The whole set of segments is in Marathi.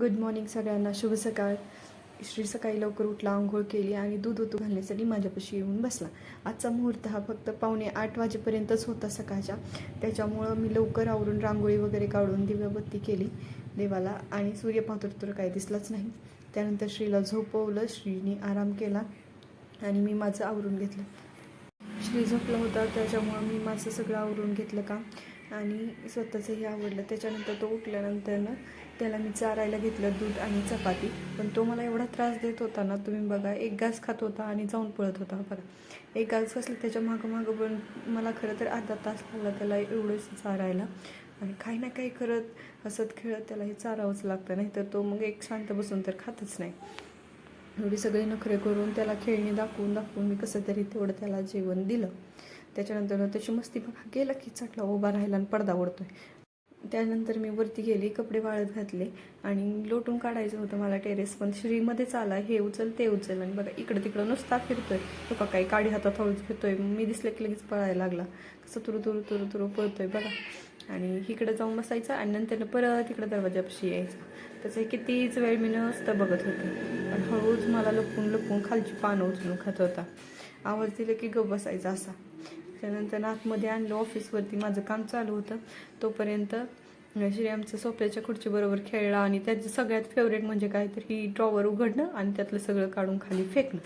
गुड मॉर्निंग सगळ्यांना. शुभ सकाळ. श्री सकाळी लवकर उठला आंघोळ केली आणि दूध ओतू घालण्यासाठी माझ्यापाशी येऊन बसला. आजचा मुहूर्त हा फक्त पावणे आठ वाजेपर्यंतच होता सकाळच्या. त्याच्यामुळं मी लवकर आवरून रांगोळी वगैरे काढून दिव्यबत्ती केली देवाला आणि सूर्यपात्र तर काही दिसलाच नाही. त्यानंतर श्रीला झोपवलं श्रीने आराम केला आणि मी माझं आवरून घेतलं. श्री झोपला होता त्याच्यामुळं मी माझं सगळं आवरून घेतलं का आणि स्वतःचंही आवडलं. त्याच्यानंतर तो उठल्यानंतर ना त्याला मी चारायला घेतलं दूध आणि चपाती. पण तो मला एवढा त्रास देत होता ना तुम्ही बघा एक घास खात होता आणि जाऊन पळत होता बघा. एक घास असलं त्याच्या मागं मागं पण मला खरं तर अर्धा तास लागला त्याला एवढंच चारायला. आणि काही ना काही करत हसत खेळत त्याला हे चारावंच लागतं नाही तर तो मग एक शांत बसून तर खातच नाही. एवढी सगळी नखरे करून त्याला खेळणी दाखवून दाखवून मी कसं तरी तेवढं त्याला जेवण दिलं. त्याच्यानंतर त्याची मस्ती बघा गेला की चटला उभा राहिला आणि पडदा ओढतोय. त्यानंतर मी वरती गेले कपडे वाळत घातले आणि लोटून काढायचं होतं मला टेरेस पण. श्रीमध्येच आला हे उचल ते उचल. आणि बघा इकडं तिकडं नुसता फिरतोय. तो का काही काडी हातात हळूच घेतोय मी दिसलं की लगेच पळायला लागला. कसं तुरु तुरु तुरु तुरु पळतोय बघा. आणि इकडं जाऊन बसायचं आणि नंतर परत इकडं दरवाजापाशी यायचं. त्याचं कितीच वेळ मी नुसतं बघत होते. पण हळूच मला लपून लपून खालची पानं उचलून खात होता. आवाज दिलं की गप बसायचा असा. त्यानंतर आतमध्ये आणलं ऑफिसवरती माझं काम चालू होतं. तोपर्यंत श्री आमचं सोप्याच्या खुर्चीबरोबर खेळला आणि त्याचं सगळ्यात फेवरेट म्हणजे काय तर ही ड्रॉवर उघडणं आणि त्यातलं सगळं काढून खाली फेकणं.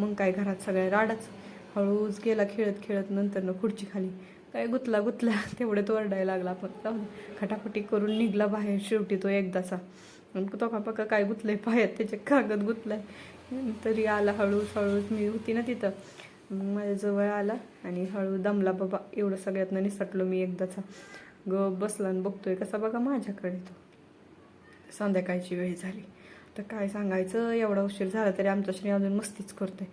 मग काय घरात सगळ्या राडाच. हळूच गेला खेळत खेळत नंतर खुर्ची खाली. काय गुतला गुतला तेवढ्यात ओरडायला लागला. पण जाऊ करून निघला बाहेर. शेवटी तो एकदाचा. आणि तो पक्का काय गुतलंय पायात? त्याचे कागद गुतलाय. तरी आला हळूच हळूच. मी होती ना तिथं. मग माझ्याजवळ आला आणि हळू दमला बाबा. एवढं सगळ्यातनं निसटलो मी एकदाचा. ग बसला आणि बघतोय कसा बघा माझ्याकडे तो. संध्याकाळची वेळ झाली. तर काय सांगायचं? एवढा उशीर झाला तरी आमचा श्री अजून मस्तीच करतोय.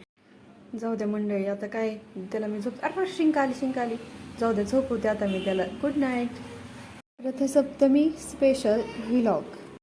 जाऊ द्या मंडळी आता काय? त्याला मी झोप अरे शिंकाली शिंकाली. जाऊ द्या झोपवते आता मी त्याला. Good night Rathasaptami special vlog